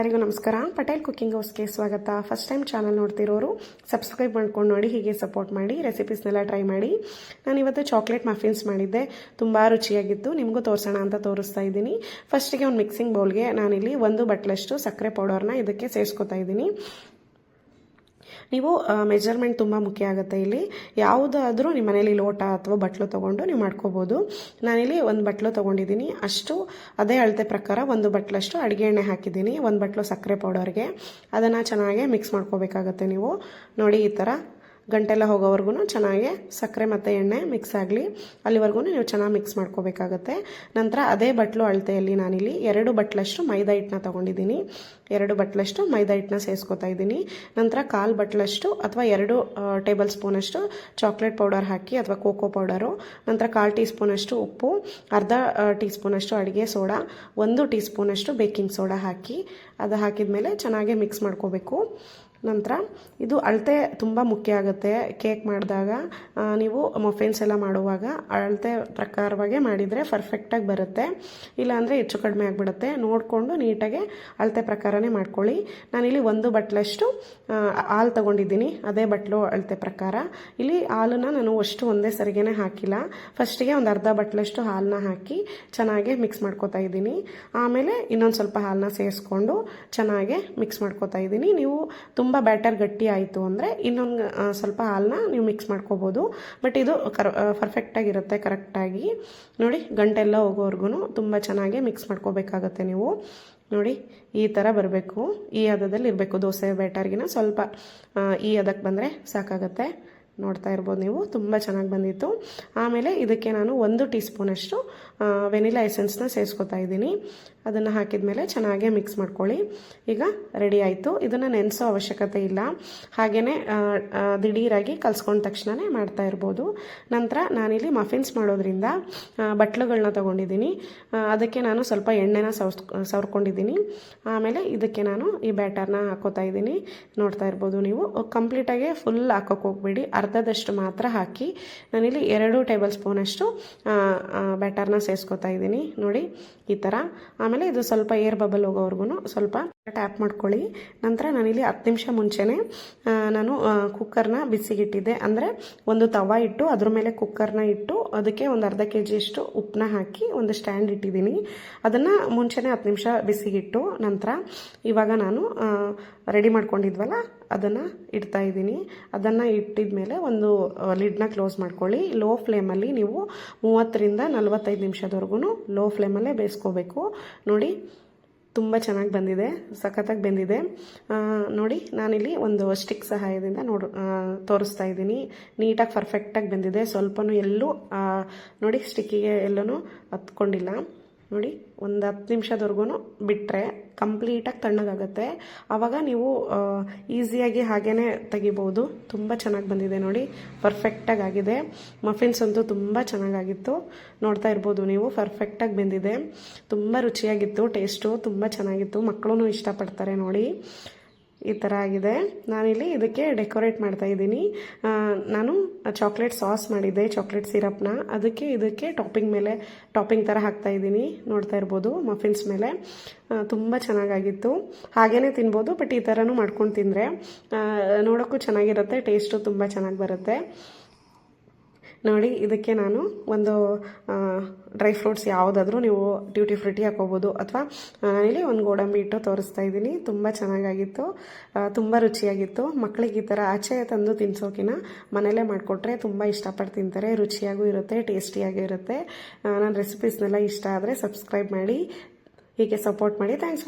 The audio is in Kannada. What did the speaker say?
ನಮಸ್ಕಾರ. ಪಟೇಲ್ ಕುಕ್ಕಿಂಗ್ ಹೌಸ್ಗೆ ಸ್ವಾಗತ. ಫಸ್ಟ್ ಟೈಮ್ ಚಾನಲ್ ನೋಡ್ತಿರೋರು, ಸಬ್ಸ್ಕ್ರೈಬ್ ಮಾಡ್ಕೊಂಡು ನೋಡಿ, ಹೀಗೆ ಸಪೋರ್ಟ್ ಮಾಡಿ, ರೆಸಿಪೀಸ್ನೆಲ್ಲ ಟ್ರೈ ಮಾಡಿ. ನಾನು ಇವತ್ತು ಚಾಕ್ಲೇಟ್ ಮಫಿನ್ಸ್ ಮಾಡಿದ್ದೆ. ತುಂಬ ರುಚಿಯಾಗಿತ್ತು. ನಿಮಗೂ ತೋರಿಸೋಣ ಅಂತ ತೋರಿಸ್ತಾ ಇದ್ದೀನಿ. ಫಸ್ಟಿಗೆ ಒಂದು ಮಿಕ್ಸಿಂಗ್ ಬೌಲ್ಗೆ ನಾನಿಲ್ಲಿ ಒಂದು ಬಟ್ಲಷ್ಟು ಸಕ್ಕರೆ ಪೌಡರ್ನ ಇದಕ್ಕೆ ಸೇರಿಸ್ಕೊತಾ ಇದ್ದೀನಿ. ನೀವು ಮೆಜರ್ಮೆಂಟ್ ತುಂಬ ಮುಖ್ಯ ಆಗುತ್ತೆ ಇಲ್ಲಿ. ಯಾವುದಾದ್ರೂ ನಿಮ್ಮ ಮನೇಲಿ ಲೋಟ ಅಥವಾ ಬಟ್ಲು ತೊಗೊಂಡು ನೀವು ಮಾಡ್ಕೋಬೋದು. ನಾನಿಲ್ಲಿ ಒಂದು ಬಟ್ಲು ತೊಗೊಂಡಿದ್ದೀನಿ. ಅಷ್ಟು, ಅದೇ ಅಳತೆ ಪ್ರಕಾರ ಒಂದು ಬಟ್ಲಷ್ಟು ಅಡುಗೆ ಎಣ್ಣೆ ಹಾಕಿದ್ದೀನಿ. ಒಂದು ಬಟ್ಲು ಸಕ್ಕರೆ ಪೌಡರ್ಗೆ ಅದನ್ನು ಚೆನ್ನಾಗಿ ಮಿಕ್ಸ್ ಮಾಡ್ಕೋಬೇಕಾಗತ್ತೆ ನೀವು. ನೋಡಿ ಈ ಥರ ಗಂಟೆಲ್ಲ ಹೋಗೋವರೆಗೂ ಚೆನ್ನಾಗಿ ಸಕ್ಕರೆ ಮತ್ತು ಎಣ್ಣೆ ಮಿಕ್ಸ್ ಆಗಲಿ. ಅಲ್ಲಿವರೆಗೂ ನೀವು ಚೆನ್ನಾಗಿ ಮಿಕ್ಸ್ ಮಾಡ್ಕೋಬೇಕಾಗತ್ತೆ. ನಂತರ ಅದೇ ಬಟ್ಲು ಅಳತೆಯಲ್ಲಿ ನಾನಿಲ್ಲಿ ಎರಡು ಬಟ್ಲಷ್ಟು ಮೈದಾ ಹಿಟ್ಟನ್ನ ತೊಗೊಂಡಿದ್ದೀನಿ. ಎರಡು ಬಟ್ಲಷ್ಟು ಮೈದಾ ಹಿಟ್ಟನ್ನ ಸೇರಿಸ್ಕೊತಾ ಇದ್ದೀನಿ. ನಂತರ ಕಾಲು ಬಟ್ಲಷ್ಟು ಅಥವಾ ಎರಡು ಟೇಬಲ್ ಸ್ಪೂನಷ್ಟು ಚಾಕ್ಲೇಟ್ ಪೌಡರ್ ಹಾಕಿ ಅಥವಾ ಕೋಕೋ ಪೌಡರು. ನಂತರ ಕಾಲು ಟೀ ಸ್ಪೂನಷ್ಟು ಉಪ್ಪು, ಅರ್ಧ ಟೀ ಸ್ಪೂನಷ್ಟು ಅಡುಗೆ ಸೋಡಾ, ಒಂದು ಟೀ ಸ್ಪೂನಷ್ಟು ಬೇಕಿಂಗ್ ಸೋಡಾ ಹಾಕಿ. ಅದು ಹಾಕಿದ ಮೇಲೆ ಚೆನ್ನಾಗಿ ಮಿಕ್ಸ್ ಮಾಡ್ಕೋಬೇಕು. ನಂತರ ಇದು ಅಳತೆ ತುಂಬ ಮುಖ್ಯ ಆಗುತ್ತೆ. ಕೇಕ್ ಮಾಡಿದಾಗ ನೀವು ಮಫಿನ್ಸ್ ಎಲ್ಲ ಮಾಡುವಾಗ ಅಳತೆ ಪ್ರಕಾರವಾಗಿ ಮಾಡಿದರೆ ಪರ್ಫೆಕ್ಟಾಗಿ ಬರುತ್ತೆ. ಇಲ್ಲಾಂದರೆ ಹೆಚ್ಚು ಕಡಿಮೆ ಆಗಿಬಿಡುತ್ತೆ. ನೋಡಿಕೊಂಡು ನೀಟಾಗಿ ಅಳತೆ ಪ್ರಕಾರನೇ ಮಾಡ್ಕೊಳ್ಳಿ. ನಾನಿಲ್ಲಿ ಒಂದು ಬಟ್ಲಷ್ಟು ಹಾಲು ತೊಗೊಂಡಿದ್ದೀನಿ. ಅದೇ ಬಟ್ಲು ಅಳತೆ ಪ್ರಕಾರ. ಇಲ್ಲಿ ಹಾಲನ್ನು ನಾನು ಅಷ್ಟು ಒಂದೇ ಸರಿಗೇನೆ ಹಾಕಿಲ್ಲ. ಫಸ್ಟಿಗೆ ಒಂದು ಅರ್ಧ ಬಟ್ಲಷ್ಟು ಹಾಲನ್ನ ಹಾಕಿ ಚೆನ್ನಾಗಿ ಮಿಕ್ಸ್ ಮಾಡ್ಕೋತಾ ಇದ್ದೀನಿ. ಆಮೇಲೆ ಇನ್ನೊಂದು ಸ್ವಲ್ಪ ಹಾಲನ್ನ ಸೇರಿಸ್ಕೊಂಡು ಚೆನ್ನಾಗಿ ಮಿಕ್ಸ್ ಮಾಡ್ಕೋತಾ ಇದ್ದೀನಿ. ನೀವು ತುಂಬ ತುಂಬ ಬ್ಯಾಟರ್ ಗಟ್ಟಿ ಆಯಿತು ಅಂದರೆ ಇನ್ನೊಂದು ಸ್ವಲ್ಪ ಹಾಲನ್ನ ನೀವು ಮಿಕ್ಸ್ ಮಾಡ್ಕೋಬೋದು. ಬಟ್ ಇದು ಕರ್ ಪರ್ಫೆಕ್ಟಾಗಿರುತ್ತೆ ಕರೆಕ್ಟಾಗಿ ನೋಡಿ, ಗಂಟೆಲ್ಲ ಹೋಗೋವರೆಗೂ ತುಂಬ ಚೆನ್ನಾಗಿ ಮಿಕ್ಸ್ ಮಾಡ್ಕೋಬೇಕಾಗತ್ತೆ ನೀವು. ನೋಡಿ, ಈ ಥರ ಬರಬೇಕು. ಈ ಹದದಲ್ಲಿ ಇರಬೇಕು ದೋಸೆ ಬ್ಯಾಟರ್ಗಿನ ಸ್ವಲ್ಪ ಈ ಹದಕ್ಕೆ ಬಂದರೆ ಸಾಕಾಗತ್ತೆ. ನೋಡ್ತಾ ಇರ್ಬೋದು ನೀವು. ತುಂಬ ಚೆನ್ನಾಗಿ ಬಂದಿತ್ತು. ಆಮೇಲೆ ಇದಕ್ಕೆ ನಾನು ಒಂದು ಟೀ ಸ್ಪೂನಷ್ಟು ವೆನಿಲಾ ಎಸೆನ್ಸ್ನ ಸೇರಿಸ್ಕೊತಾ ಇದ್ದೀನಿ. ಅದನ್ನು ಹಾಕಿದ ಮೇಲೆ ಚೆನ್ನಾಗೇ ಮಿಕ್ಸ್ ಮಾಡ್ಕೊಳ್ಳಿ. ಈಗ ರೆಡಿ ಆಯಿತು. ಇದನ್ನು ನೆನೆಸೋ ಅವಶ್ಯಕತೆ ಇಲ್ಲ. ಹಾಗೆಯೇ ದಿಢೀರಾಗಿ ಕಲ್ಸ್ಕೊಂಡ ತಕ್ಷಣವೇ ಮಾಡ್ತಾ ಇರ್ಬೋದು. ನಂತರ ನಾನಿಲ್ಲಿ ಮಫಿನ್ಸ್ ಮಾಡೋದ್ರಿಂದ ಬಟ್ಲುಗಳನ್ನ ತೊಗೊಂಡಿದ್ದೀನಿ. ಅದಕ್ಕೆ ನಾನು ಸ್ವಲ್ಪ ಎಣ್ಣೆನ ಸವರ್ಸ್ ಸವರ್ಕೊಂಡಿದ್ದೀನಿ. ಆಮೇಲೆ ಇದಕ್ಕೆ ನಾನು ಈ ಬ್ಯಾಟರ್ನ ಹಾಕೋತಾ ಇದ್ದೀನಿ. ನೋಡ್ತಾ ಇರ್ಬೋದು ನೀವು. ಕಂಪ್ಲೀಟಾಗಿ ಫುಲ್ ಹಾಕೋಕೆ ಹೋಗ್ಬೇಡಿ. ಅರ್ಧದಷ್ಟು ಮಾತ್ರ ಹಾಕಿ ನಾನಿಲ್ಲಿ ಎರಡು ಟೇಬಲ್ ಸ್ಪೂನಷ್ಟು ಬ್ಯಾಟರ್ನ ಸೇರಿಸ್ಕೊತಾ ಇದ್ದೀನಿ. ನೋಡಿ, ಈ ಥರ. ಆಮೇಲೆ ಇದು ಸ್ವಲ್ಪ ಏರ್ ಬಬಲ್ ಹೋಗೋವರೆಗೂ ಸ್ವಲ್ಪ ಟ್ಯಾಪ್ ಮಾಡ್ಕೊಳ್ಳಿ. ನಂತರ ನಾನಿಲ್ಲಿ ಹತ್ತು ನಿಮಿಷ ಮುಂಚೆನೇ ನಾನು ಕುಕ್ಕರ್ನ ಬಿಸಿಗಿಟ್ಟಿದ್ದೆ. ಅಂದರೆ ಒಂದು ತವ ಇಟ್ಟು, ಅದ್ರ ಮೇಲೆ ಕುಕ್ಕರ್ನ ಇಟ್ಟು, ಅದಕ್ಕೆ ಒಂದು ಅರ್ಧ ಕೆ ಜಿಯಷ್ಟು ಉಪ್ಪನ್ನ ಹಾಕಿ ಒಂದು ಸ್ಟ್ಯಾಂಡ್ ಇಟ್ಟಿದ್ದೀನಿ. ಅದನ್ನು ಮುಂಚೆನೇ ಹತ್ತು ನಿಮಿಷ ಬಿಸಿಗಿಟ್ಟು, ನಂತರ ಇವಾಗ ನಾನು ರೆಡಿ ಮಾಡ್ಕೊಂಡಿದ್ವಲ್ಲ, ಅದನ್ನು ಇಡ್ತಾ ಇದ್ದೀನಿ. ಅದನ್ನು ಇಟ್ಟಿದ ಮೇಲೆ ಒಂದು ಲಿಡ್ನ ಕ್ಲೋಸ್ ಮಾಡ್ಕೊಳ್ಳಿ. ಲೋ ಫ್ಲೇಮಲ್ಲಿ ನೀವು ಮೂವತ್ತರಿಂದ ನಲವತ್ತೈದು ನಿಮಿಷದವರೆಗೂ ಲೋ ಫ್ಲೇಮಲ್ಲೇ ಬೇಯಿಸ್ಕೋಬೇಕು. ನೋಡಿ ತುಂಬ ಚೆನ್ನಾಗಿ ಬಂದಿದೆ, ಸಖತ್ತಾಗಿ ಬಂದಿದೆ. ನೋಡಿ, ನಾನಿಲ್ಲಿ ಒಂದು ಸ್ಟಿಕ್ ಸಹಾಯದಿಂದ ನೋಡು ತೋರಿಸ್ತಾ ಇದ್ದೀನಿ. ನೀಟಾಗಿ ಪರ್ಫೆಕ್ಟಾಗಿ ಬಂದಿದೆ. ಸ್ವಲ್ಪನೂ ಎಲ್ಲೂ ನೋಡಿ ಸ್ಟಿಕ್ಕಿಗೆ ಎಲ್ಲೂ ಹತ್ಕೊಂಡಿಲ್ಲ ನೋಡಿ, ಒಂದು ಹತ್ತು ನಿಮಿಷದವರೆಗೂ ಬಿಟ್ಟರೆ ಕಂಪ್ಲೀಟಾಗಿ ತಣ್ಣಗಾಗುತ್ತೆ. ಆವಾಗ ನೀವು ಈಸಿಯಾಗಿ ಹಾಗೇ ತೆಗಿಬೋದು. ತುಂಬ ಚೆನ್ನಾಗಿ ಬಂದಿದೆ ನೋಡಿ. ಪರ್ಫೆಕ್ಟಾಗಿ ಆಗಿದೆ. ಮಫಿನ್ಸ್ ಅಂತೂ ತುಂಬ ಚೆನ್ನಾಗಾಗಿತ್ತು. ನೋಡ್ತಾ ಇರ್ಬೋದು ನೀವು ಪರ್ಫೆಕ್ಟಾಗಿ ಬಂದಿದೆ. ತುಂಬ ರುಚಿಯಾಗಿತ್ತು ಟೇಸ್ಟು ತುಂಬ ಚೆನ್ನಾಗಿತ್ತು. ಮಕ್ಕಳು ಇಷ್ಟಪಡ್ತಾರೆ ನೋಡಿ. ಈ ಥರ ಆಗಿದೆ. ನಾನಿಲ್ಲಿ ಇದಕ್ಕೆ ಡೆಕೋರೇಟ್ ಮಾಡ್ತಾ ಇದ್ದೀನಿ. ನಾನು ಚಾಕ್ಲೇಟ್ ಸಾಸ್ ಮಾಡಿದ್ದೆ, ಚಾಕ್ಲೇಟ್ ಸಿರಪ್ನ. ಅದಕ್ಕೆ ಇದಕ್ಕೆ ಟಾಪಿಂಗ್ ಮೇಲೆ, ಟಾಪಿಂಗ್ ಥರ ಹಾಕ್ತಾ ಇದ್ದೀನಿ. ನೋಡ್ತಾ ಇರ್ಬೋದು, ಮಫಿನ್ಸ್ ಮೇಲೆ. ತುಂಬ ಚೆನ್ನಾಗಾಗಿತ್ತು. ಹಾಗೇ ತಿನ್ಬೋದು, ಬಟ್ ಈ ಥರನೂ ಮಾಡ್ಕೊಂಡು ತಿಂದರೆ ನೋಡೋಕ್ಕೂ ಚೆನ್ನಾಗಿರುತ್ತೆ, ಟೇಸ್ಟು ತುಂಬ ಚೆನ್ನಾಗಿ ಬರುತ್ತೆ. ನೋಡಿ, ಇದಕ್ಕೆ ನಾನು ಒಂದು ಡ್ರೈ ಫ್ರೂಟ್ಸ್ ಯಾವುದಾದ್ರೂ ನೀವು ಡ್ಯೂಟಿ ಫ್ರೂಟಿ ಹಾಕೋಬೋದು ಅಥವಾ ನಾನಿಲ್ಲಿ ಒಂದು ಗೋಡಂಬಿ ಇಟ್ಟು ತೋರಿಸ್ತಾ ಇದ್ದೀನಿ. ತುಂಬ ಚೆನ್ನಾಗಾಗಿತ್ತು. ತುಂಬ ರುಚಿಯಾಗಿತ್ತು. ಮಕ್ಕಳಿಗೆ ಈ ಥರ ಆಚೆ ತಂದು ತಿನ್ಸೋಕಿನ ಮನೇಲೇ ಮಾಡಿಕೊಟ್ರೆ ತುಂಬ ಇಷ್ಟಪಟ್ಟು ತಿಂತಾರೆ. ರುಚಿಯಾಗೂ ಇರುತ್ತೆ, ಟೇಸ್ಟಿಯಾಗೂ ಇರುತ್ತೆ. ನನ್ನ ರೆಸಿಪೀಸ್ನೆಲ್ಲ ಇಷ್ಟ ಆದರೆ ಸಬ್ಸ್ಕ್ರೈಬ್ ಮಾಡಿ, ಹೀಗೆ ಸಪೋರ್ಟ್ ಮಾಡಿ. ಥ್ಯಾಂಕ್ಸ್